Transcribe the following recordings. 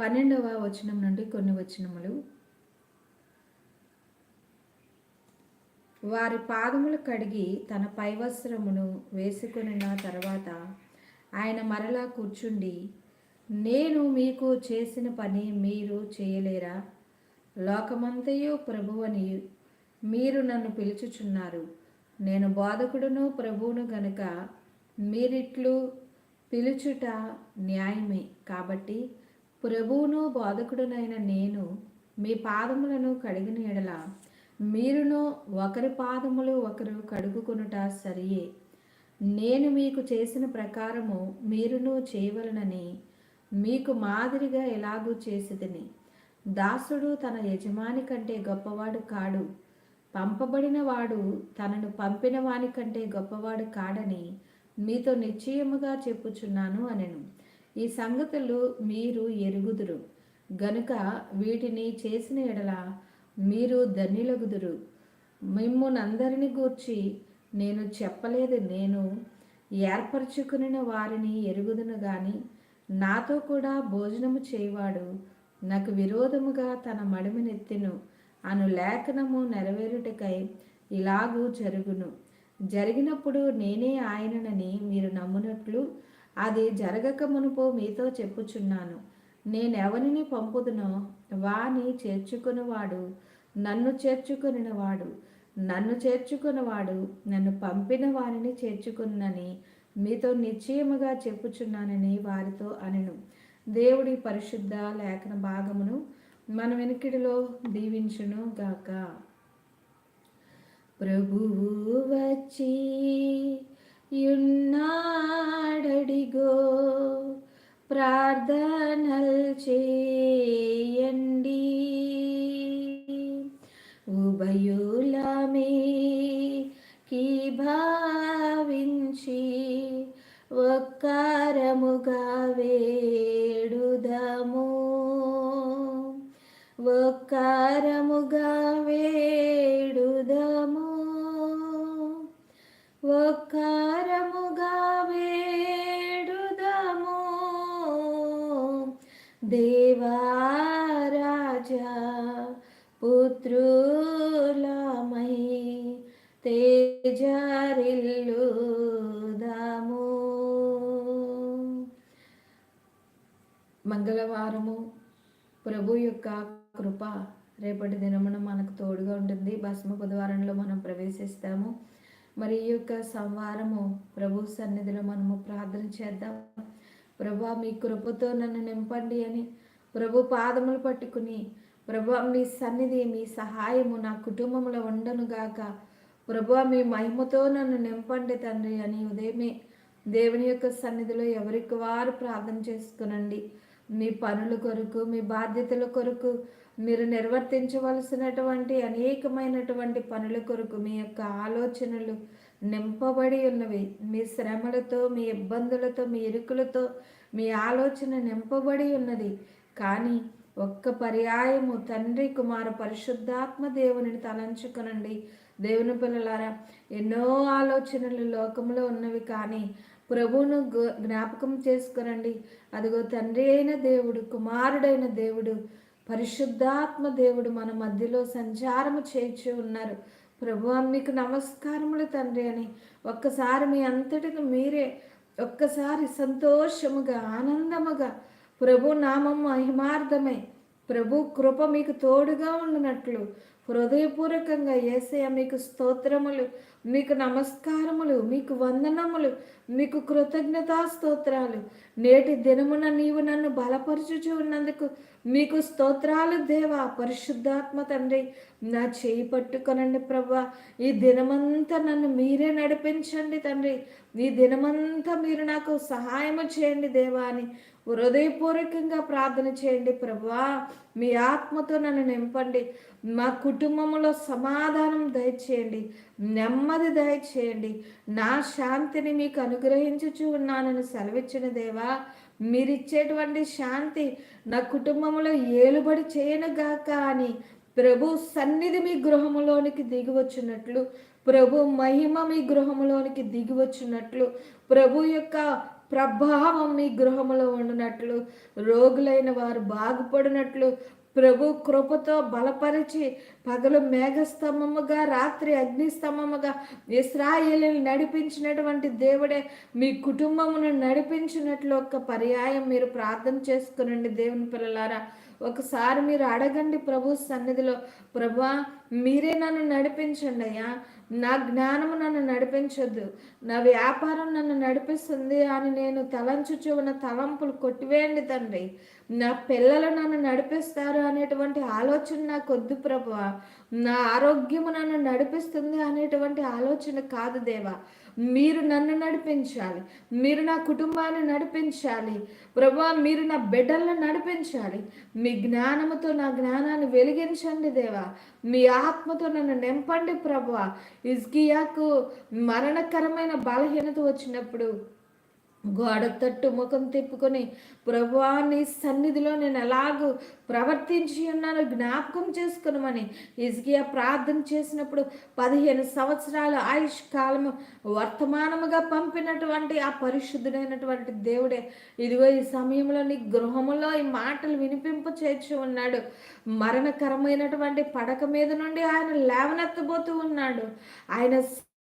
పన్నెండవ వచనం నుండి కొన్ని వచనములు. వారి పాదములు కడిగి తన పైవస్త్రమును వేసుకొనిన తర్వాత ఆయన మరలా కూర్చుండి నేను మీకు చేసిన పని మీరు చేయలేరా? లోకమంతయు ప్రభువని మీరు నన్ను పిలుచుచున్నారు. నేను బోధకుడును ప్రభువును గనుక మీరిట్లు పిలుచుట న్యాయమే. కాబట్టి ప్రభువును బోధకుడునైన నేను మీ పాదములను కడిగిన ఎడల మీరును ఒకరి పాదములు ఒకరు కడుగుకొనుట సరియే. నేను మీకు చేసిన ప్రకారము మీరును చేయవలనని మీకు మాదిరిగా ఎలాగూ చేసేదని. దాసుడు తన యజమాని కంటే గొప్పవాడు కాడు. పంపబడిన వాడు తనను పంపిన వాని కంటే గొప్పవాడు కాడని మీతో నిశ్చయముగా చెప్పుచున్నాను అనెను. ఈ సంగతులు మీరు ఎరుగుదురు. గనుక వీటిని చేసిన ఎడల మీరు ధన్యులగుదురు. మిమ్మునందరిని గూర్చి నేను చెప్పలేదు నేను ఏర్పరచుకుని వారిని ఎరుగుదును గాని నాతో కూడా భోజనము చేయవాడు నాకు విరోధముగా తన మడిమినెత్తిను అను లేఖనము నెరవేరుటకై ఇలాగూ జరుగును. జరిగినప్పుడు నేనే ఆయననని మీరు నమ్మునట్లు అది జరగక మునుపు మీతో చెప్పుచున్నాను. నేనెవరిని పంపుదునో వాని చేర్చుకునివాడు నన్ను చేర్చుకునివాడు నన్ను చేర్చుకున్నవాడు నన్ను పంపిన వారిని చేర్చుకున్నని మీతో నిశ్చయముగా చెప్పుచున్నానని వారితో అనెను. దేవుడి పరిశుద్ధ లేఖన భాగమును మన వెనుకిడిలో దీవించును గాక. ప్రభువు వచ్చి యున్నాడడిగో ప్రార్థనల్ చేయండి. ఉభయులమే కీ భావించి ఒక్కరముగా వేడుదము. ఒక్కరముగా వే ఒక్కారముగా వేడుదము. దేవారాజా పుత్రులమై తేజరిల్లుదాము. మంగళవారము ప్రభు యొక్క కృప రేపటి దినమున మనకు తోడుగా ఉంటుంది. భస్మ బుధవారంలో మనం ప్రవేశిస్తాము. మరి ఈ యొక్క సంవారము ప్రభు సన్నిధిలో మనము ప్రార్థన చేద్దాం. ప్రభా మీ కృపతో నన్ను నింపండి అని ప్రభు పాదములు పట్టుకుని ప్రభు మీ సన్నిధి మీ సహాయము నా కుటుంబంలో ఉండనుగాక ప్రభు మీ మహిమతో నన్ను నింపండి తండ్రి అని ఉదయమే దేవుని యొక్క సన్నిధిలో ఎవరికి వారు ప్రార్థన చేసుకునండి. మీ పనుల కొరకు మీ బాధ్యతల కొరకు మీరు నిర్వర్తించవలసినటువంటి అనేకమైనటువంటి పనుల కొరకు మీ యొక్క ఆలోచనలు నింపబడి ఉన్నవి. మీ శ్రమలతో మీ ఇబ్బందులతో మీ ఇరుకులతో మీ ఆలోచన నింపబడి ఉన్నది. కానీ ఒక్క పర్యాయము తండ్రి కుమార పరిశుద్ధాత్మ దేవుని తలంచుకునండి. దేవుని పిల్లలారా ఎన్నో ఆలోచనలు లోకంలో ఉన్నవి కానీ ప్రభువును జ్ఞాపకం చేసుకునండి. అదిగో తండ్రి అయిన దేవుడు కుమారుడైన దేవుడు పరిశుద్ధాత్మ దేవుడు మన మధ్యలో సంచారము చేయించి ఉన్నారు. ప్రభు మీకు నమస్కారములు తండ్రి అని ఒక్కసారి మీ అంతటికి మీరే ఒక్కసారి సంతోషముగా ఆనందముగా ప్రభు నామం మహిమార్థమై ప్రభు కృప మీకు తోడుగా ఉండినట్లు హృదయపూర్వకంగా ఏసయ మీకు స్తోత్రములు మీకు నమస్కారములు మీకు వందనములు మీకు కృతజ్ఞతా స్తోత్రాలు. నేటి దినమున నీవు నన్ను బలపరుచుచు ఉన్నందుకు మీకు స్తోత్రాలు దేవా. పరిశుద్ధాత్మ తండ్రి నా చేయి పట్టుకొనండి ప్రభా ఈ దినమంతా నన్ను మీరే నడిపించండి తండ్రి. ఈ దినమంతా మీరు నాకు సహాయము చేయండి దేవా అని హృదయపూర్వకంగా ప్రార్థన చేయండి ప్రభా మీ ఆత్మతో నన్ను నింపండి. మా కుటుంబంలో సమాధానం దయచేయండి. నెమ్మది దయచేయండి. నా శాంతిని మీకు అనుగ్రహించుచు ఉన్నానని సెలవిచ్చిన దేవా మీరిచ్చేటువంటి శాంతి నా కుటుంబంలో ఏలుబడి చేయనుగాక అని ప్రభు సన్నిధి మీ గృహములోనికి దిగి వచ్చినట్లు ప్రభు మహిమ మీ గృహములోనికి దిగి వచ్చినట్లు ప్రభు యొక్క ప్రభావం మీ గృహంలో ఉండినట్లు రోగులైన వారు బాగుపడినట్లు ప్రభు కృపతో బలపరిచి పగలు మేఘస్తంభముగా రాత్రి అగ్నిస్తంభముగా ఇస్రాయేలీని నడిపించినటువంటి దేవుడే మీ కుటుంబమును నడిపించినట్లు ఒక పర్యాయం మీరు ప్రార్థన చేసుకునండి దేవుని పిల్లలారా. ఒకసారి మీరు అడగండి ప్రభు సన్నిధిలో ప్రభా మీరే నన్ను నడిపించండి అయ్యా. నా జ్ఞానము నన్ను నడిపించొద్దు. నా వ్యాపారం నన్ను నడిపిస్తుంది అని నేను తలంచుచున్న తలంపులు కొట్టివేయండి తండ్రి. నా పిల్లలు నన్ను నడిపిస్తారు అనేటువంటి ఆలోచన నాకు వద్దు ప్రభు నా ఆరోగ్యము నన్ను నడిపిస్తుంది అనేటువంటి ఆలోచన కాదు దేవా. మీరు నన్ను నడిపించాలి. మీరు నా కుటుంబాన్ని నడిపించాలి. ప్రభా మీరు నా బిడ్డలను నడిపించాలి. మీ జ్ఞానముతో నా జ్ఞానాన్ని వెలిగించండి దేవా. మీ ఆత్మతో నన్ను నింపండి ప్రభా. ఇజ్కియాకు మరణకరమైన బలహీనత వచ్చినప్పుడు గోడ తట్టు ముఖం తిప్పుకొని ప్రభువా నీ సన్నిధిలో నేను ఎలాగూ ప్రవర్తించి ఉన్నాను జ్ఞాపకం చేసుకునమని ఇజ్గియా ప్రార్థన చేసినప్పుడు పదిహేను సంవత్సరాల ఆయుష్ కాలము వర్తమానముగా పంపినటువంటి ఆ పరిశుద్ధుడైనటువంటి దేవుడే ఇదిగో ఈ సమయంలో నీ గృహములో ఈ మాటలు వినిపింప చేర్చి ఉన్నాడు. మరణకరమైనటువంటి పడక మీద నుండి ఆయన లేవనెత్తబోతూ ఉన్నాడు. ఆయన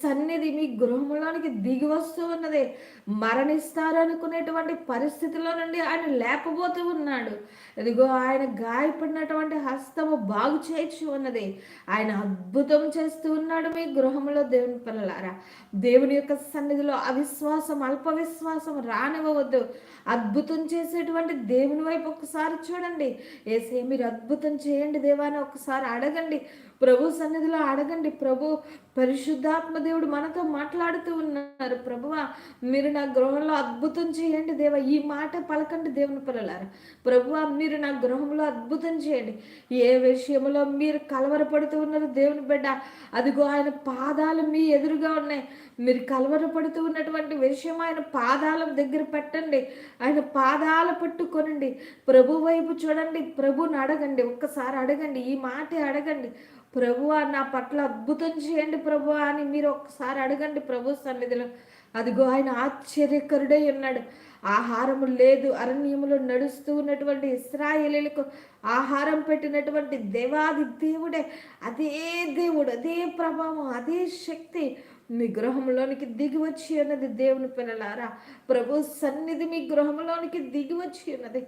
సన్నిధి మీ గృహంలోనికి దిగి వస్తూ ఉన్నది. మరణిస్తారు అనుకునేటువంటి పరిస్థితిలో నుండి ఆయన లేపబోతూ ఉన్నాడు. ఇదిగో ఆయన గాయపడినటువంటి హస్తము బాగు చేయొచ్చు ఉన్నది. ఆయన అద్భుతం చేస్తూ ఉన్నాడు మీ గృహంలో దేవుని పిల్లలారా. దేవుని యొక్క సన్నిధిలో అవిశ్వాసం అల్ప విశ్వాసం రానివ్వవద్దు. అద్భుతం చేసేటువంటి దేవుని వైపు ఒకసారి చూడండి. ఏసే మీరు అద్భుతం చేయండి దేవాని ఒకసారి అడగండి. ప్రభు సన్నిధిలో అడగండి. ప్రభు పరిశుద్ధాత్మ దేవుడు మనతో మాట్లాడుతూ ఉన్నారు. ప్రభువా మీరు నా గృహంలో అద్భుతం చేయండి దేవ. ఈ మాట పలకండి దేవుని పిల్లలారు. ప్రభువా మీరు నా గృహంలో అద్భుతం చేయండి. ఏ విషయంలో మీరు కలవరపడుతూ ఉన్నారు దేవుని బిడ్డ అదిగో ఆయన పాదాలు మీ ఎదురుగా ఉన్నాయి. మీరు కలవరపడుతూ ఉన్నటువంటి విషయం ఆయన పాదాల దగ్గర పెట్టండి. ఆయన పాదాలు పట్టుకొనండి. ప్రభు వైపు చూడండి. ప్రభుని అడగండి. ఒక్కసారి అడగండి. ఈ మాటే అడగండి. ప్రభువా నా పట్ల అద్భుతం చేయండి ప్రభు అని మీరు ఒక్కసారి అడగండి ప్రభు సన్నిధిలో. అదిగో ఆయన ఆశ్చర్యకరుడై ఉన్నాడు. ఆహారము లేదు. అరణ్యములో నడుస్తూ ఉన్నటువంటి ఇస్రాయేలీలకు ఆహారం పెట్టినటువంటి దేవాది దేవుడే అదే దేవుడు అదే ప్రభావం అదే శక్తి మీ గృహంలోనికి దిగి వచ్చి ఉన్నది దేవుని పిల్లలారా. ప్రభు సన్నిధి మీ గృహంలోనికి దిగి వచ్చి ఉన్నది.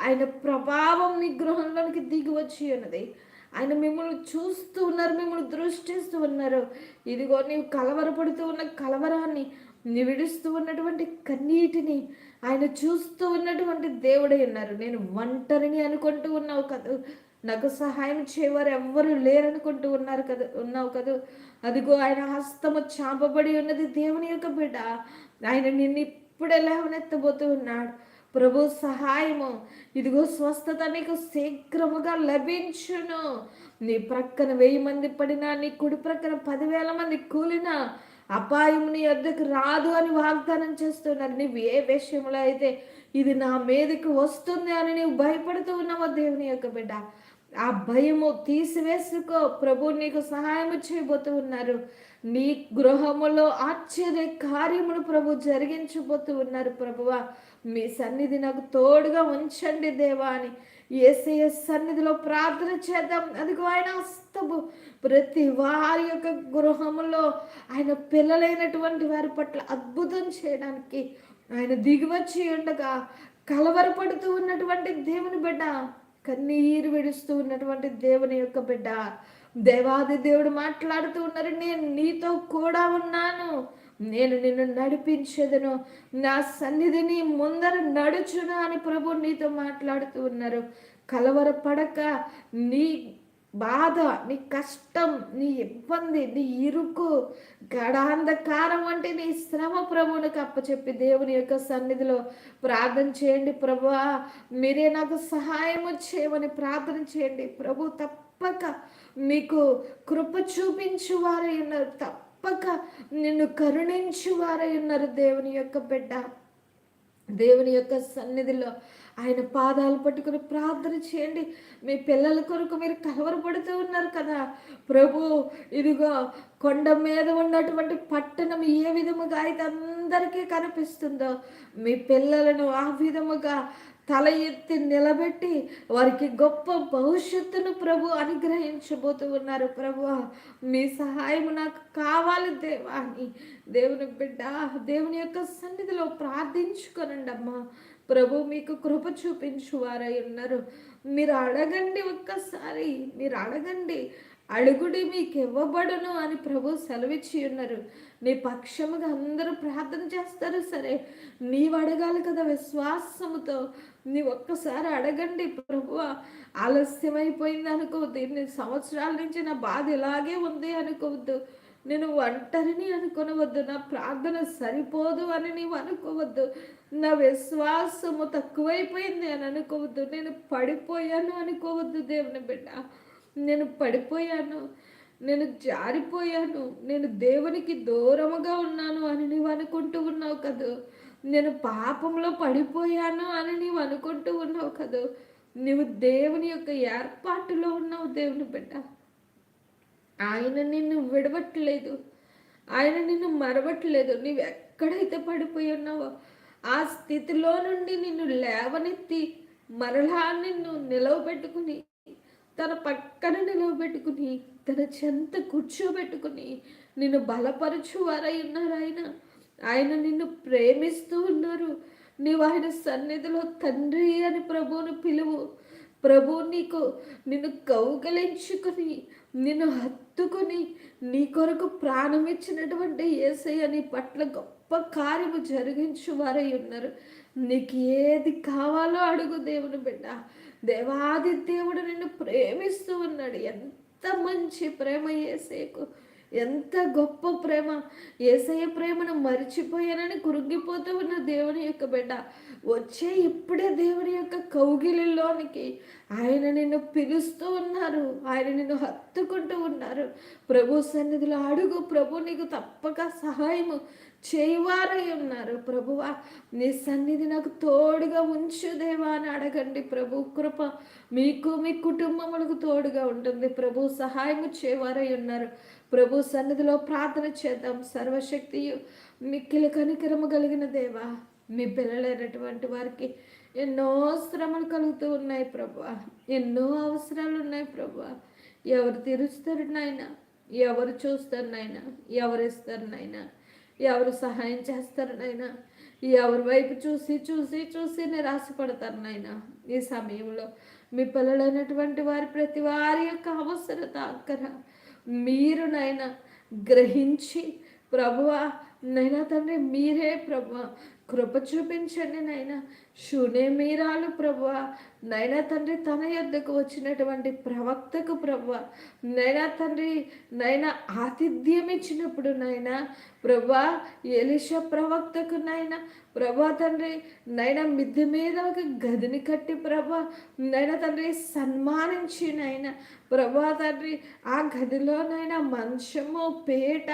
ఆయన ప్రభావం మీ గృహంలోనికి దిగి వచ్చి ఉన్నది. ఆయన మిమ్మల్ని చూస్తూ ఉన్నారు మిమ్మల్ని దృష్టిస్తూ ఉన్నారు. ఇదిగో నీవు కలవరపడుతూ ఉన్న కలవరాన్ని విడుస్తూ ఉన్నటువంటి కన్నీటిని ఆయన చూస్తూ ఉన్నటువంటి దేవుడై ఉన్నారు. నేను ఒంటరిని అనుకుంటూ ఉన్నావు కదా. నాకు సహాయం చేయవారు ఎవ్వరు లేరనుకుంటూ ఉన్నారు కదా ఉన్నావు కదా. అదిగో ఆయన హస్తము చాపబడి ఉన్నది దేవుని యొక్క బిడ్డ. ఆయన నిన్ను ఇప్పుడే లేవనెత్తబోతూ ఉన్నాడు. ప్రభు సహాయము. ఇదిగో స్వస్థత నీకు శీఘ్రముగా లభించును. నీ ప్రక్కన వెయ్యి మంది పడినా నీ కుడి ప్రక్కన పదివేల మంది కూలినా అపాయం నీ వద్దకు రాదు అని వాగ్దానం చేస్తున్నారు. నీవు ఏ విషయంలో అయితే ఇది నా మీదకి వస్తుంది అని నీవు భయపడుతూ ఉన్నావో దేవుని యొక్క బిడ్డ ఆ భయము తీసివేసుకో. ప్రభు నీకు సహాయం చేయబోతూ ఉన్నారు. నీ గృహములో ఆశ్చర్య కార్యమును ప్రభు జరిగించబోతూ ఉన్నారు ప్రభువా. మీ సన్నిధి నాకు తోడుగా ఉంచండి దేవా అని ఏసయ సన్నిధిలో ప్రార్థన చేద్దాం. అదిగో ఆయన హస్తము ప్రతి వారి యొక్క గృహములో ఆయన పిల్లలైనటువంటి వారి పట్ల అద్భుతం చేయడానికి ఆయన దిగివచ్చి ఉండగా కలవరపడుతూ ఉన్నటువంటి దేవుని బిడ్డ కన్నీరు విడుస్తూ ఉన్నటువంటి దేవుని యొక్క బిడ్డ దేవాది దేవుడు మాట్లాడుతూ ఉన్నారు నేను నీతో కూడా ఉన్నాను. నేను నిన్ను నడిపించదును. నా సన్నిధిని ముందర నడుచును అని ప్రభు నీతో మాట్లాడుతూ ఉన్నారు. కలవరపడక నీ బాధ నీ కష్టం నీ ఇబ్బంది నీ ఇరుకు గడాంధకారం అంటే నీ శ్రమ ప్రభువునికి అప్పచెప్పి దేవుని యొక్క సన్నిధిలో ప్రార్థన చేయండి ప్రభు. మీరే నాకు సహాయం చేయమని ప్రార్థన చేయండి. ప్రభు తప్పక మీకు కృప చూపించు వారే ఉన్నారు. తప్పక నిన్ను కరుణించు వారై ఉన్నారు దేవుని యొక్క బిడ్డ. దేవుని యొక్క సన్నిధిలో ఆయన పాదాలు పట్టుకుని ప్రార్థన చేయండి. మీ పిల్లల కొరకు మీరు కలవరపడుతూ ఉన్నారు కదా. ప్రభు ఇదిగో కొండ మీద ఉన్నటువంటి పట్టణం ఏ విధముగా అయితే అందరికీ కనిపిస్తుందో మీ పిల్లలను ఆ విధముగా తల ఎత్తి నిలబెట్టి వారికి గొప్ప భవిష్యత్తును ప్రభు అనుగ్రహించబోతూ ఉన్నారు. ప్రభు మీ సహాయం నాకు కావాలి దేవా అని దేవుని బిడ్డ దేవుని యొక్క సన్నిధిలో ప్రార్థించుకొనండమ్మా. ప్రభు మీకు కృప చూపించు వారై ఉన్నారు. మీరు అడగండి ఒక్కసారి మీరు అడగండి. అడుగుడి మీకు ఇవ్వబడును అని ప్రభు సెలవిచ్చి ఉన్నారు. నీ పక్షముగా అందరూ ప్రార్థన చేస్తారు. సరే నీవు అడగాలి కదా విశ్వాసముతో. నీ ఒక్కసారి అడగండి ప్రభు. ఆలస్యమైపోయింది అనుకోవద్దు. ఇన్ని సంవత్సరాల నుంచి నా బాధ ఇలాగే ఉంది అనుకోవద్దు. నేను ఒంటరిని అనుకునవద్దు. నా ప్రార్థన సరిపోదు అని నీవు అనుకోవద్దు. నా విశ్వాసము తక్కువైపోయింది అని అనుకోవద్దు. నేను పడిపోయాను అనుకోవద్దు దేవుని బిడ్డ. నేను పడిపోయాను. నేను జారిపోయాను. నేను దేవునికి దూరముగా ఉన్నాను అని నువ్వు అనుకుంటూ ఉన్నావు కదా. నేను పాపంలో పడిపోయాను అని నీవు అనుకుంటూ ఉన్నావు కదా? నువ్వు దేవుని యొక్క ఏర్పాటులో ఉన్నావు దేవుని బిడ్డ. ఆయన నిన్ను విడవట్లేదు. ఆయన నిన్ను మరవట్లేదు. నువ్వు ఎక్కడైతే పడిపోయి ఉన్నావో ఆ స్థితిలో నుండి నిన్ను లేవనెత్తి మరలా నిన్ను నిలవబెట్టుకుని తన పక్కన నిలవబెట్టుకుని తన చెంత కూర్చోబెట్టుకుని నిన్ను బలపరచు వారై ఉన్నారు ఆయన. ఆయన నిన్ను ప్రేమిస్తూ ఉన్నారు. నీవు ఆయన సన్నిధిలో తండ్రి అని ప్రభువును పిలువు. ప్రభు నీకు నిన్ను కౌగలించుకొని నిన్ను హత్తుకొని నీ కొరకు ప్రాణం ఇచ్చినటువంటి ఏసయ్య నీ పట్ల గొప్ప కార్యము జరిగించు వారై ఉన్నారు. నీకు ఏది కావాలో అడుగు దేవుని బిడ్డ. దేవాది దేవుడు నిన్ను ప్రేమిస్తూ ఉన్నాడు. ఎంత మంచి ప్రేమ ఏసేకు ఎంత గొప్ప ప్రేమ. ఏసయ్య ప్రేమను మరిచిపోయానని కురుగిపోతూ ఉన్న దేవుని యొక్క బిడ్డ వచ్చే ఇప్పుడే దేవుని యొక్క కౌగిలిలోనికి ఆయన నిన్ను పిలుస్తూ ఉన్నారు. ఆయన నిన్ను హత్తుకుంటూ ఉన్నారు. ప్రభు సన్నిధిలో అడుగు. ప్రభు నీకు తప్పక సహాయము చేయవారై ఉన్నారు. ప్రభువా నీ సన్నిధి నాకు తోడుగా ఉంచు దేవా అని అడగండి. ప్రభు కృప మీకు మీ కుటుంబములకు తోడుగా ఉంటుంది. ప్రభు సహాయము చేయవారై ఉన్నారు. ప్రభు సన్నిధిలో ప్రార్థన చేద్దాం. సర్వశక్తియు మిక్కిలి కనికరము కలిగిన దేవా మీ పిల్లలైనటువంటి వారికి ఎన్నో శ్రమలు కలుగుతూ ఉన్నాయి ప్రభు. ఎన్నో అవసరాలు ఉన్నాయి ప్రభు. ఎవరు తీరుస్తారు నాయన? ఎవరు చూస్తారు నాయన? ఎవరు ఇస్తారు నాయన? ఎవరు సహాయం చేస్తారు నాయన? ఎవరి వైపు చూసి చూసి చూసి నిరాశపడతారు నాయన? ఈ సమయంలో మీ పిల్లలైనటువంటి వారి ప్రతి వారి యొక్క అవసరత అక్కర మీరు నాయన గ్రహించి ప్రభువా నైనా తండ్రి మీరే ప్రభు కృప చూపించండి నైనా శూన్యమీరాలు ప్రభు నైనా తండ్రి తన యొద్దకు వచ్చినటువంటి ప్రవక్తకు ప్రభు నైనా తండ్రి నైనా ఆతిథ్యం ఇచ్చినప్పుడు నైనా ప్రభా ఎలిష ప్రవక్తకు నైనా ప్రభా తండ్రి నైనా మిద్దె మీద ఒక గదిని కట్టి ప్రభా నైనా తండ్రి సన్మానించి నాయన. ప్రభా తండ్రి ఆ గదిలోనైనా మంచము పేట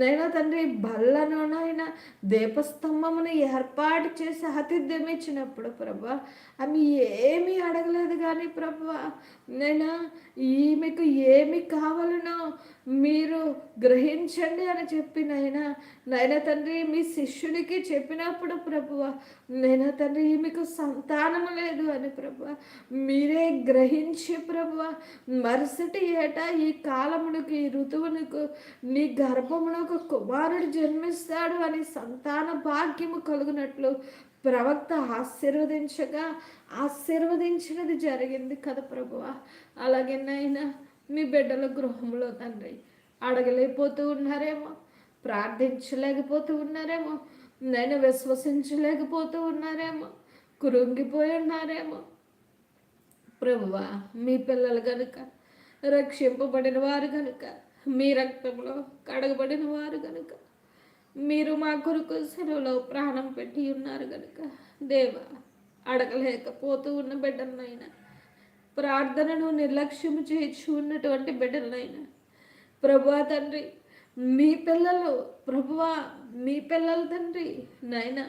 నైనా తండ్రి బల్లను నాయన దీపస్తంభమును ఏర్పాటు చేసి ఆతిథ్యం ఇచ్చినప్పుడు ప్రభా ఆమె ఏమీ అడగలేదు కానీ ప్రభా నేను ఈమెకు ఏమి కావాలనో మీరు గ్రహించండి అని చెప్పి నైనా నైనా తండ్రి మీ శిష్యుడికి చెప్పినప్పుడు ప్రభువ నైనా తండ్రి మీకు సంతానం లేదు అని ప్రభువ మీరే గ్రహించి ప్రభువ మరుసటి ఏటా ఈ కాలమునకు ఈ ఋతువునకు నీ గర్భమునకు కుమారుడు జన్మిస్తాడు అని సంతాన భాగ్యము కలుగునట్లు ప్రవక్త ఆశీర్వదించగా ఆశీర్వదించినది జరిగింది కదా ప్రభువ. అలాగే నైనా మీ బిడ్డల గృహంలో తండ్రి. అడగలేకపోతూ ఉన్నారేమో ప్రార్థించలేకపోతూ ఉన్నారేమో నేను విశ్వసించలేకపోతూ ఉన్నారేమో కురుంగిపోయి ఉన్నారేమో. ప్రభువా మీ పిల్లలు కనుక రక్షింపబడిన వారు కనుక మీ రక్తంలో కడగబడిన వారు కనుక మీరు మా కొరకు సెలవులో ప్రాణం పెట్టి ఉన్నారు కనుక దేవా అడగలేకపోతూ ఉన్న బిడ్డలైనా ప్రార్థనను నిర్లక్ష్యం చేయించు ఉన్నటువంటి బిడ్డలనైనా. ప్రభువా తండ్రి మీ పిల్లలు ప్రభువా మీ పిల్లలు తండ్రి నాయన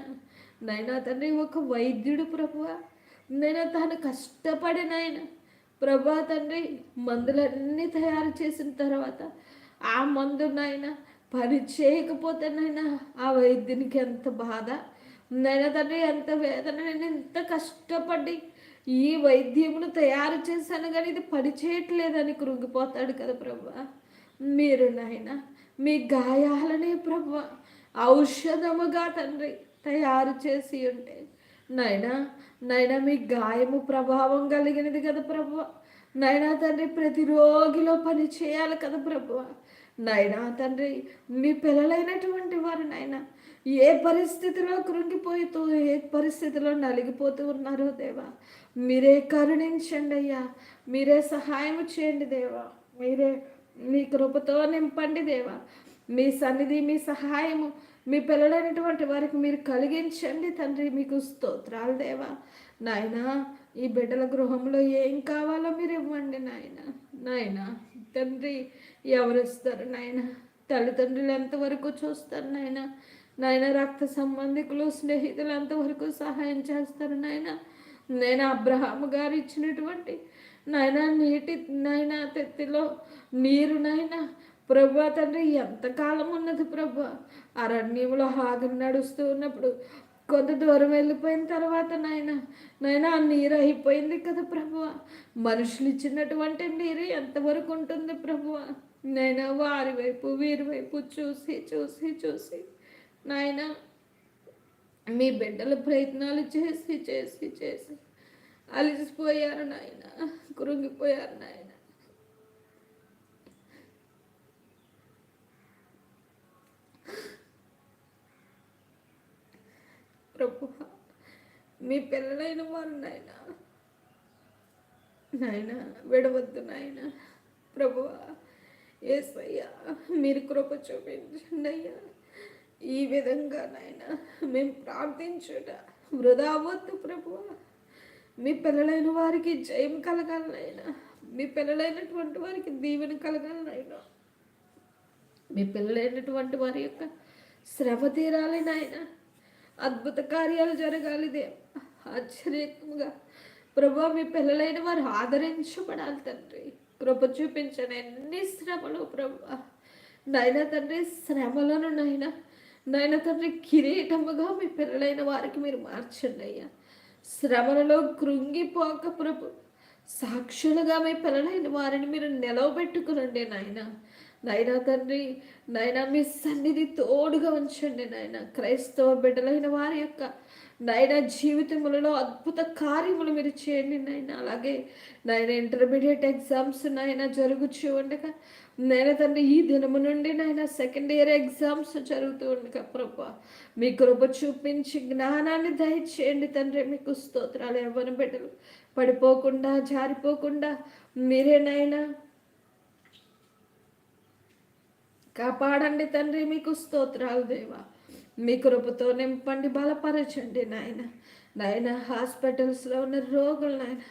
నైనా తండ్రి ఒక వైద్యుడు ప్రభువా. నేను తాను కష్టపడి నాయన ప్రభా తండ్రి మందులన్నీ తయారు చేసిన తర్వాత ఆ మందు నాయన పని చేయకపోతే నాయన ఆ వైద్యునికి ఎంత బాధ? నైనా తండ్రి ఎంత వేదన ఎంత కష్టపడి ఈ వైద్యమును తయారు చేశాను కానీ ఇది పనిచేయట్లేదని కృంగిపోతాడు కదా ప్రభా. మీరు నాయన మీ గాయాలనే ప్రభు ఔషధముగా తండ్రి తయారు చేసి ఉంటే. నాయనా నాయన మీ గాయము ప్రభావం కలిగినది కదా ప్రభు. నైనా తండ్రి ప్రతి రోగిలో పని చేయాలి కదా ప్రభు. నైనా తండ్రి మీ పిల్లలైనటువంటి వారు నాయన ఏ పరిస్థితిలో కృంగిపోతూ ఏ పరిస్థితిలో నలిగిపోతూ ఉన్నారో దేవా. మీరే కరుణించండి అయ్యా. మీరే సహాయం చేయండి దేవా. మీరే మీ కృపతో నింపండి దేవా. మీ సన్నిధి మీ సహాయము మీ పిల్లలైనటువంటి వారికి మీరు కలిగించండి తండ్రి. మీకు స్తోత్రాలు దేవా. నాయన ఈ బిడ్డల గృహంలో ఏం కావాలో మీరు ఇవ్వండి నాయన. నాయన తండ్రి ఎవరు ఇస్తారు నాయన? తల్లిదండ్రులు ఎంతవరకు చూస్తారు నాయన? నాయన రక్త సంబంధికులు స్నేహితులు ఎంతవరకు సహాయం చేస్తారు నాయన? నేను అబ్రహాము గారు ఇచ్చినటువంటి నాయన నీటి నాయన తెత్తిలో నీరు నాయన ప్రభు తండ్రి ఎంతకాలం ఉన్నది ప్రభు అరణ్యంలో హాగిని నడుస్తూ ఉన్నప్పుడు కొంత దూరం వెళ్ళిపోయిన తర్వాత నాయన నాయన ఆ నీరు అయిపోయింది కదా ప్రభు మనుషులు ఇచ్చినటువంటి నీరు ఎంతవరకు ఉంటుంది ప్రభు నాయన వారి వైపు వీరి వైపు చూసి చూసి చూసి నాయన మీ బిడ్డల ప్రయత్నాలు చేసి చేసి చేసి. అలిసిపోయారు నాయన కురుంగిపోయారు నాయన. ప్రభు మీ పిల్లలైన వారు నాయన. నాయన విడవద్దు నాయన. ప్రభువ ఏసయ్యా మీరు కృప చూపించండి అయ్యా. ఈ విధంగా నాయన మేము ప్రార్థించుట వృధా అవ్వద్దు ప్రభువ. మీ పిల్లలైన వారికి జయం కలగాలి నాయన. మీ పిల్లలైనటువంటి వారికి దీవెన కలగాలి నాయన. మీ పిల్లలైనటువంటి వారి యొక్క శ్రమ తీరాలి నాయన. అద్భుత కార్యాలు జరగాలి ఆశ్చర్యంగా ప్రభా మీ పిల్లలైన వారు ఆదరించబడాలి తండ్రి. కృప చూపించని ఎన్ని శ్రమలు ప్రభా నాయన తండ్రి శ్రమలను నాయన నాయన తండ్రి కిరీటముగా మీ పిల్లలైన వారికి మీరు మార్చండి అయ్యా. శ్రమలలో కృంగిపోక ప్రభు సాక్షులుగా మీ పిల్లలైన వారిని మీరు నిలవబెట్టుకునండి నాయన. నాయనా తండ్రి నాయన మీ సన్నిధి తోడుగా ఉంచండి నాయన. క్రైస్తవ బిడ్డలైన వారి యొక్క నాయన జీవితములలో అద్భుత కార్యములు మీరు చేయండి నాయన. అలాగే నాయన ఇంటర్మీడియట్ ఎగ్జామ్స్ నాయన జరుగుచూ ఉండగా నేను తండ్రి ఈ దినము నుండి నాయన సెకండ్ ఇయర్ ఎగ్జామ్స్ జరుగుతూ ఉండగా ప్రభా మీ కృప చూపించి జ్ఞానాన్ని దయచేయండి తండ్రి. మీకు స్తోత్రాలు ఎవరి బిడ్డలు? పడిపోకుండా జారిపోకుండా మీరేనైనా కాపాడండి తండ్రి. మీకు స్తోత్రాలు దేవా. మీ కృపతో నింపండి బలపరచండి నాయన. నాయన హాస్పిటల్స్లో ఉన్న రోగులు నాయన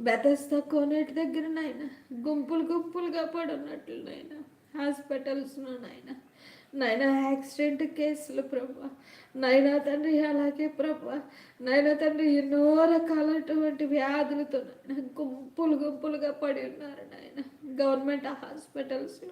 బెదస్త కోనేటి దగ్గర నాయన. గుంపులు గుంపులుగా పడున్నట్లు నాయన. హాస్పిటల్స్లో నాయన. నాయన యాక్సిడెంట్ కేసులు ప్రభా. నాయనా తండ్రి అలాగే ప్రభా. నాయన తండ్రి ఎన్నో రకాలటువంటి వ్యాధులతో నాయన గుంపులు గుంపులుగా పడి ఉన్నారు నాయన. గవర్నమెంట్ హాస్పిటల్స్లో.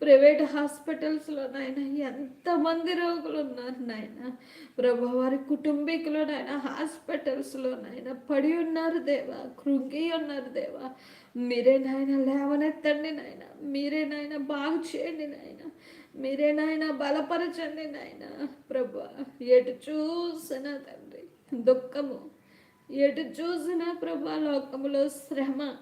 ప్రైవేట్ హాస్పిటల్స్లో నాయన ఎంతమంది రోగులు ఉన్నారు నాయన? ప్రభు వారి కుటుంబీకులు నాయన హాస్పిటల్స్లో నాయన పడి ఉన్నారు దేవా కృంగి ఉన్నారు దేవా. మీరే నాయన లేవనెత్తండి నాయన. మీరే నాయన బాగు చేయండి నాయన. మీరే నాయన బలపరచండి నాయన. ప్రభు ఎటు చూసిన తండ్రి దుఃఖము. ఎటు చూసిన ప్రభా లోకములో శ్రమ.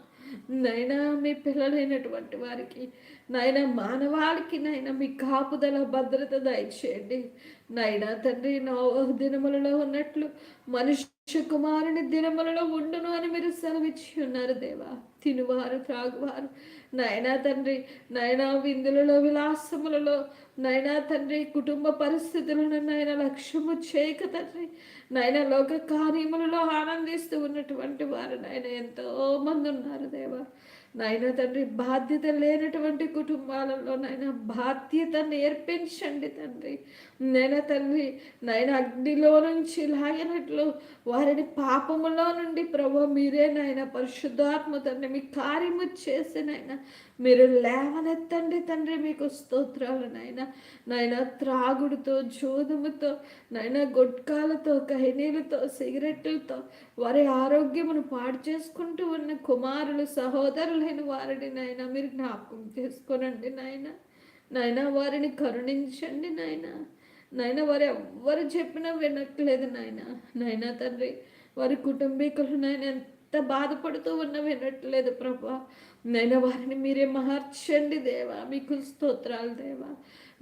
నైనా మీ పిల్లలైనటువంటి వారికి నాయన మానవాళికి నాయన మీ కాపుదల భద్రత దయచేయండి. నాయన తండ్రి నా దినములలో ఉన్నట్లు మనుష్య కుమారుని దినములలో ఉండును అని మీరు సెలవిచ్చి ఉన్నారు దేవా. తినువారు త్రాగువారు. నాయనా తండ్రి నాయనా విందులలో విలాసములలో నాయనా తండ్రి కుటుంబ పరిస్థితులను నాయన లక్ష్యము చేయక తండ్రి. నాయన లోక కార్యములలో ఆనందిస్తూ ఉన్నటువంటి వారు నాయన ఎంతో మంది ఉన్నారు దేవా. నాయన తండ్రి బాధ్యత లేనటువంటి కుటుంబాలలో నాయన బాధ్యత నేర్పించండి తండ్రి. నాయన తండ్రి నాయన అగ్నిలో నుంచి లాగినట్లు వారిని పాపములో నుండి ప్రభు మీరే నాయన పరిశుద్ధాత్మ తండ్రి మీ కార్యము చేసినైనా మీరు లేవనెత్తండి తండ్రి మీకు స్తోత్రాలు నాయన. నాయన త్రాగుడుతో జోదముతో నాయన గొట్కాలతో కహినీలతో సిగరెట్లతో వారి ఆరోగ్యమును పాడు చేసుకుంటూ ఉన్న కుమారులు సహోదరులైన వారిని నాయన మీరు జ్ఞాపకం చేసుకోనండి నాయన. నాయన వారిని కరుణించండి నాయన. నాయన వారు ఎవ్వరు చెప్పినా వినట్లేదు నాయన. నాయన తండ్రి వారి కుటుంబీకులు నాయన ఎంత బాధపడుతూ ఉన్నా వినట్లేదు ప్రభా. నైనా వారిని మీరే మార్చండి దేవా మీకు స్తోత్రాలు దేవా.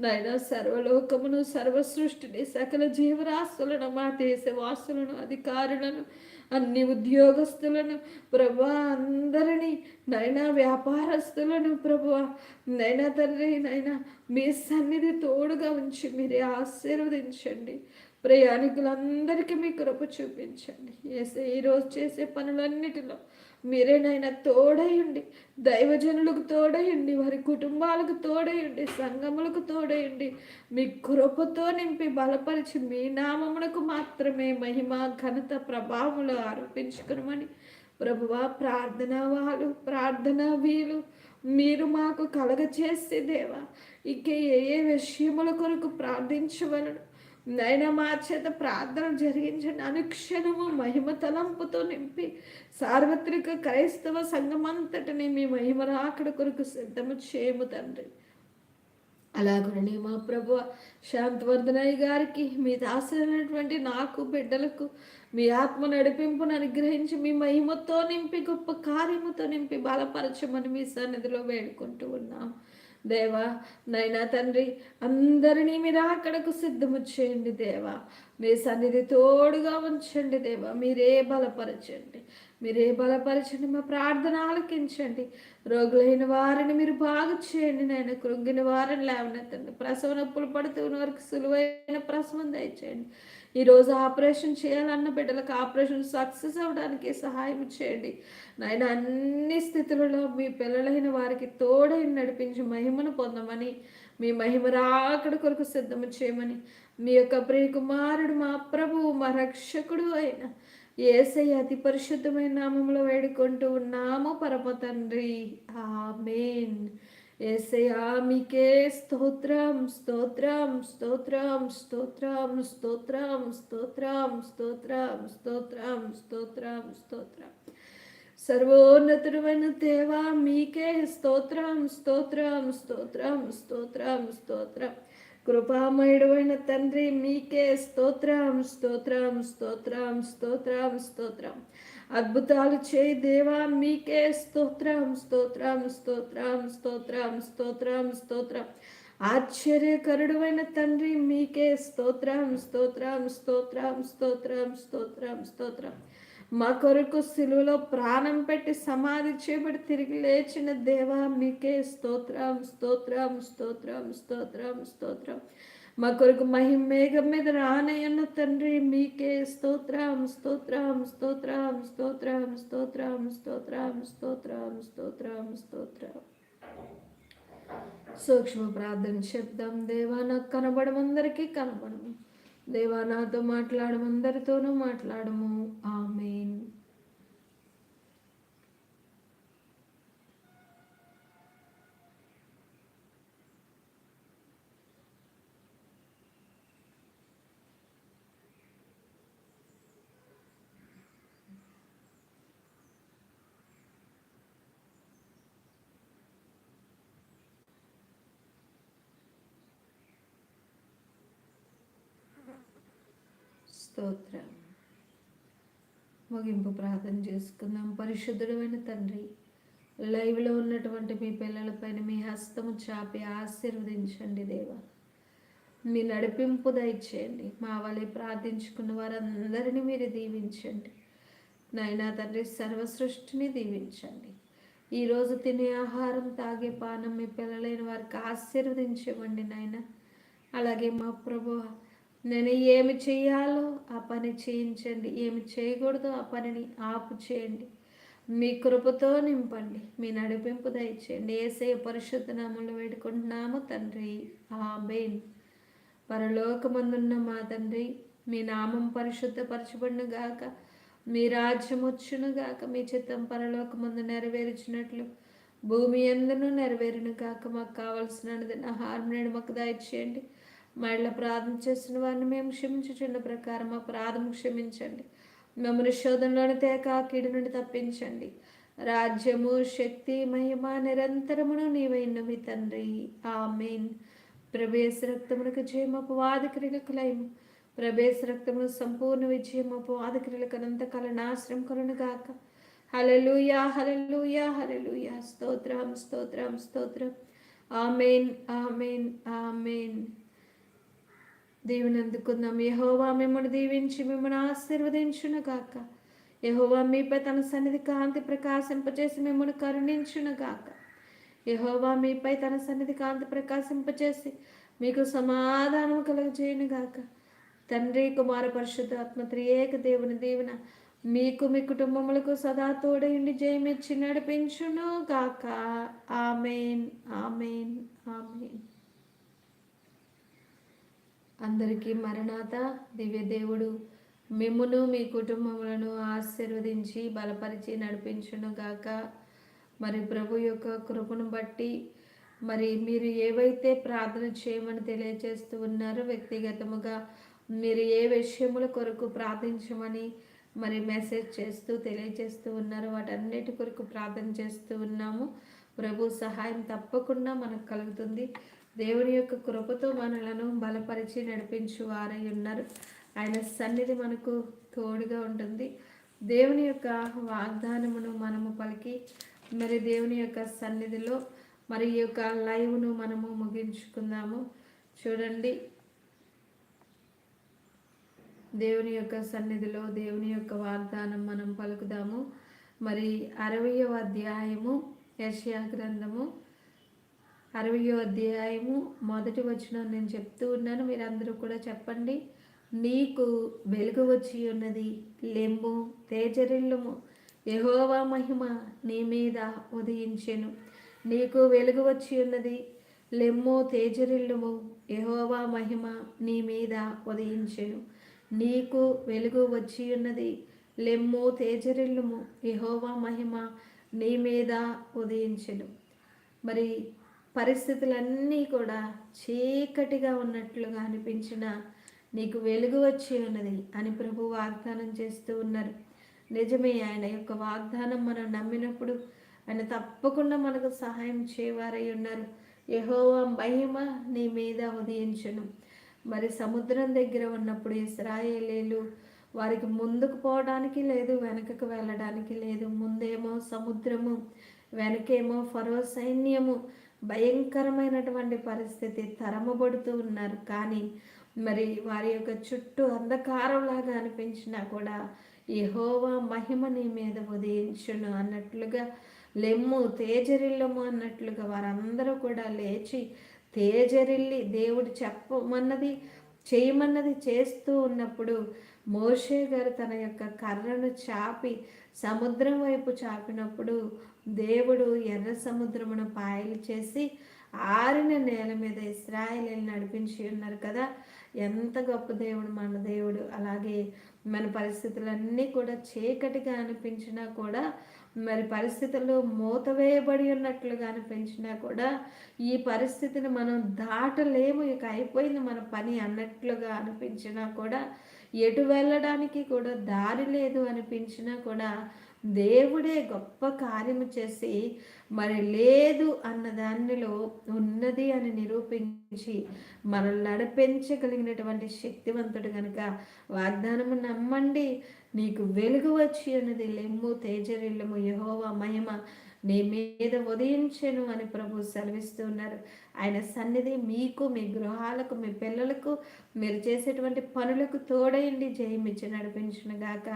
నాయన సర్వలోకమును సర్వ సృష్టిని సకల జీవరాశులను మా దేశవాసులను అధికారులను అన్ని ఉద్యోగస్తులను ప్రభా అందరినీ నైనా వ్యాపారస్తులను ప్రభా. నైనా తండ్రి నైనా మీ సన్నిధి తోడుగా ఉంచి మీరే ఆశీర్వదించండి. ప్రయాణికులందరికీ మీ కృప చూపించండి. ఏసే ఈరోజు చేసే పనులన్నిటిలో మీరేనైనా తోడయండి దైవజనులకు తోడయండి వారి కుటుంబాలకు తోడయండి సంగములకు తోడయండి మీ కృపతో నింపి బలపరిచి మీ నామమునకు మాత్రమే మహిమ ఘనత ప్రభావములు ఆరోపించుకునమని ప్రభువా ప్రార్థన వాళ్ళు ప్రార్థన వీలు మీరు మాకు కలగచేసి దేవా ఇక ఏ ఏ విషయముల కొరకు ప్రార్థించవలను? నైనా మా చేత ప్రార్థన జరిగించండి. అనుక్షణము మహిమ తలంపుతో నింపి సార్వత్రిక క్రైస్తవ సంఘమంతటిని మీ మహిమ రాకడ కొరకు సిద్ధము చేయము తండ్రి. అలాగనే మా ప్రభు శాంతవర్ధనయ్య గారికి మీ దాసైనటువంటి నాకు బిడ్డలకు మీ ఆత్మ నడిపింపును అనుగ్రహించి మీ మహిమతో నింపి గొప్ప కార్యముతో నింపి బలపరచమని మీ సన్నిధిలో వేడుకుంటూ ఉన్నాం. దేవా నైనా తండ్రి అందరినీ మీరు అక్కడకు సిద్ధము చేయండి దేవా. మీ సన్నిధి తోడుగా ఉంచండి దేవా మీరే బలపరచండి. మీరే బలపరచండి మా ప్రార్థన ఆలకించండి. రోగులైన వారిని మీరు బాగు చేయండి నాయన కృంగిన వారిని లేవనెత్తండి. ప్రసవ నొప్పులు పడుతున్న వరకు సులువైన ప్రసవం దయచేయండి. ఈరోజు ఆపరేషన్ చేయాలన్న బిడ్డలకు ఆపరేషన్ సక్సెస్ అవ్వడానికి సహాయం చేయండి. నాయన అన్ని స్థితులలో మీ పిల్లలైన వారికి తోడై నడిపించి మహిమను పొందమని మీ మహిమ రాకడ కొరకు సిద్ధము చేయమని మీ యొక్క ప్రియ కుమారుడు మా ప్రభువు మా రక్షకుడు అయిన ఏసై అతి పరిశుద్ధమైన నామంలో వేడుకుంటూ ఉన్నాము పరమ తండ్రి. ఆమెన్. ఏసయా మీకే స్తోత్రం స్తోత్రం స్తోత్రం స్తోత్రం స్తోత్రం స్తోత్రం స్తోత్రం స్తోత్రం స్తోత్రం స్తోత్రం. సర్వోన్నతుడువైన దేవా మీకే స్తోత్రం స్తోత్రం స్తోత్రం స్తోత్రం స్తోత్రం కృపామయుడువైన తండ్రి మీకే స్తోత్రం స్తోత్రం స్తోత్రం స్తోత్రం స్తోత్రం అద్భుతాలు చేయి దేవా మీకే స్తోత్రం స్తోత్రం స్తోత్రం స్తోత్రం స్తోత్రం స్తోత్రం ఆశ్చర్యకరుడువైన తండ్రి మీకే స్తోత్రం స్తోత్రం స్తోత్రం స్తోత్రం స్తోత్రం స్తోత్రం మా కొరకు సిలువలో ప్రాణం పెట్టి సమాధి చేపడి తిరిగి లేచిన దేవా మీకే స్తోత్రం స్తోత్రం స్తోత్రం స్తోత్రం స్తోత్రం మా కొరకు మహిమేఘం మీద రానయ్యన్న తండ్రి మీకే స్తోత్రం స్తోత్రం స్తోత్రం స్తోత్రం స్తోత్రం స్తోత్రం స్తోత్రం స్తోత్రం స్తోత్రం సూక్ష్మ ప్రార్థన చెప్దాం దేవా నాకు కనబడమందరికీ కనబడము దేవా నాతో మాట్లాడమందరితోనూ మాట్లాడము. ఆమెన్. స్తోత్రం. ముగింపు ప్రార్థన చేసుకుందాం. పరిశుద్ధుడమైన తండ్రి లైవ్లో ఉన్నటువంటి మీ పిల్లలపైన మీ హస్తము చాపి ఆశీర్వదించండి దేవా. మీ నడిపింపు దయచేయండి. మా వలె ప్రార్థించుకున్న వారందరినీ మీరు దీవించండి. నైనా తండ్రి సర్వసృష్టిని దీవించండి. ఈరోజు తినే ఆహారం తాగే పానం మీ పిల్లలైన వారికి ఆశీర్వదించవండి నాయన. అలాగే మా ప్రభు నేను ఏమి చేయాలో ఆ పని చేయించండి. ఏమి చేయకూడదో ఆ పనిని ఆపు చేయండి. మీ కృపతో నింపండి. మీ నడిపింపు దయచేయండి. ఏసే పరిశుద్ధ నామంలో వేడుకుంటున్నాము తండ్రి. ఆబేన్ పరలోకమందున్న మా తండ్రి మీ నామం పరిశుద్ధపరచబడిన గాక. మీ రాజ్యం వచ్చును గాక. మీ చిత్తం పరలోకమందు నెరవేర్చినట్లు భూమి ఎందును నెరవేరును కాక మాకు కావలసిన ఆహారం నేడు మాకు దయచేయండి. మళ్ళీ ప్రార్థన చేస్తున్న వారిని మేము క్షమించుచున్న ప్రకారం మా ప్రార్థన క్షమించండి. మమ్మల్ని శోధనలోని తేక కీడు నుండి తప్పించండి. రాజ్యము శక్తి మహిమ నిరంతరమును నీవైనవి తండ్రి. ఆమెన్. ప్రవేశ రక్తమునకు జయమపు అపవాద క్రియలకు లయము ప్రవేశ రక్తమును సంపూర్ణ విజయం అపవాద క్రియలకు అనంతకాల నాశనం కొనుగాక హలలుయా హలలుయా హలలుయా స్తోత్రం స్తోత్రం స్తోత్రం. Amen amen amen. దేవుని అందుకుందాం. యహోవా మిమ్మల్ని దీవించి మిమ్మల్ని ఆశీర్వదించును గాక. యహోవా మీపై తన సన్నిధి కాంతి ప్రకాశింపచేసి మిమ్మల్ని కరుణించును గాక. యహోవా మీపై తన సన్నిధి కాంతి ప్రకాశింపచేసి మీకు సమాధానం కలగజేయును గాక. తండ్రి కుమార పరిశుద్ధాత్మ త్రియేక దేవుని దీవెన మీకు మీ కుటుంబములకు సదా తోడయుండి జయమిచ్చి నడిపించును గాక. Amen amen amen. అందరికీ మరణాత దివ్య దేవుడు మిమ్మును మీ కుటుంబములను ఆశీర్వదించి బలపరిచి నడిపించును గాక. మరి ప్రభు యొక్క కృపను బట్టి మరి మీరు ఏవైతే ప్రార్థన చేయమని తెలియజేస్తూ ఉన్నారో వ్యక్తిగతముగా మీరు ఏ విషయముల కొరకు ప్రార్థించమని మరి మెసేజ్ చేస్తూ తెలియజేస్తూ ఉన్నారో వాటన్నిటి కొరకు ప్రార్థన చేస్తూ ఉన్నాము. ప్రభు సహాయం తప్పకుండా మనకు కలుగుతుంది. దేవుని యొక్క కృపతో మనలను బలపరిచి నడిపించు వారై ఉన్నారు. ఆయన సన్నిధి మనకు తోడుగా ఉంటుంది. దేవుని యొక్క వాగ్దానమును మనము పలికి మరి దేవుని యొక్క సన్నిధిలో మరి ఈ యొక్క లైవ్ను మనము ముగించుకుందాము. చూడండి. దేవుని యొక్క సన్నిధిలో దేవుని యొక్క వాగ్దానం మనం పలుకుదాము. మరి అరవయవ అధ్యాయము యషయా గ్రంథము అరవయో అధ్యాయము మొదటి వచ్చిన నేను చెప్తూ ఉన్నాను మీరందరూ కూడా చెప్పండి. నీకు వెలుగు వచ్చి ఉన్నది లెంబు తేజరిల్లుము. యహోవా మహిమ నీ మీద ఉదయించెను. నీకు వెలుగు వచ్చి ఉన్నది లెమ్ము తేజరిల్లుము. యహోవా మహిమ నీ మీద ఉదయించెను. నీకు వెలుగు వచ్చి ఉన్నది లెమ్ము తేజరిల్లుము. యహోవా మహిమ నీ మీద ఉదయించెను. మరి పరిస్థితులన్నీ కూడా చీకటిగా ఉన్నట్లుగా అనిపించిన నీకు వెలుగు వచ్చి ఉన్నది అని ప్రభు వాగ్దానం చేస్తూ ఉన్నారు. నిజమే ఆయన యొక్క వాగ్దానం మనం నమ్మినప్పుడు ఆయన తప్పకుండా మనకు సహాయం చేయవారై ఉన్నారు. యహోవా మహిమ నీ మీద ఉదయించను. మరి సముద్రం దగ్గర ఉన్నప్పుడు ఇస్రాయేలీలు వారికి ముందుకు పోవడానికి లేదు వెనకకు వెళ్ళడానికి లేదు. ముందేమో సముద్రము వెనకేమో ఫరో సైన్యము భయంకరమైనటువంటి పరిస్థితి తరమబడుతూ ఉన్నారు. కానీ మరి వారి యొక్క చుట్టూ అంధకారంలాగా అనిపించినా కూడా యహోవా మహిమ నీ మీద ఉదయించును అన్నట్లుగా లెమ్ము తేజరిల్లము అన్నట్లుగా వారందరూ కూడా లేచి తేజరిల్లి దేవుడు చెప్పమన్నది చేయమన్నది చేస్తూ ఉన్నప్పుడు మోషే గారు తన యొక్క కర్రను చాపి సముద్రం వైపు చాపినప్పుడు దేవుడు ఎర్ర సముద్రమును పాయలు చేసి ఆరిన నేల మీద ఇస్రాయలీలు నడిపించి ఉన్నారు కదా. ఎంత గొప్ప దేవుడు మన దేవుడు. అలాగే మన పరిస్థితులన్నీ కూడా చీకటిగా అనిపించినా కూడా మరి పరిస్థితులు మూతవేయబడి ఉన్నట్లుగా అనిపించినా కూడా ఈ పరిస్థితిని మనం దాటలేము. ఇక అయిపోయింది మన పని అన్నట్లుగా అనిపించినా కూడా ఎటు వెళ్ళడానికి కూడా దారి లేదు అనిపించినా కూడా దేవుడే గొప్ప కార్యము చేసి మరి లేదు అన్న దానిలో ఉన్నది అని నిరూపించి మనల్ని నడిపించగలిగినటువంటి శక్తివంతుడు కనుక వాగ్దానము నమ్మండి. నీకు వెలుగు వచ్చి ఉన్నది లెమ్ము తేజరిల్లము యహోవా మహిమ నీ మీద ఉదయించను అని ప్రభు సెలవిస్తూ ఉన్నారు ఆయన సన్నిధి మీకు మీ గృహాలకు మీ పిల్లలకు మీరు చేసేటువంటి పనులకు తోడైండి జయమిచ్చి నడిపించిన గాక.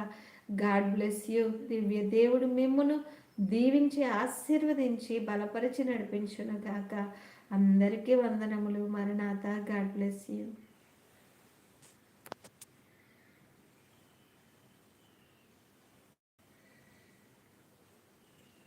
God bless you. దివ్య దేవుడు మిమ్మను దీవించి ఆశీర్వదించి బలపరిచి నడిపించును గాక. అందరికీ వందనములు మరణాత. God bless you.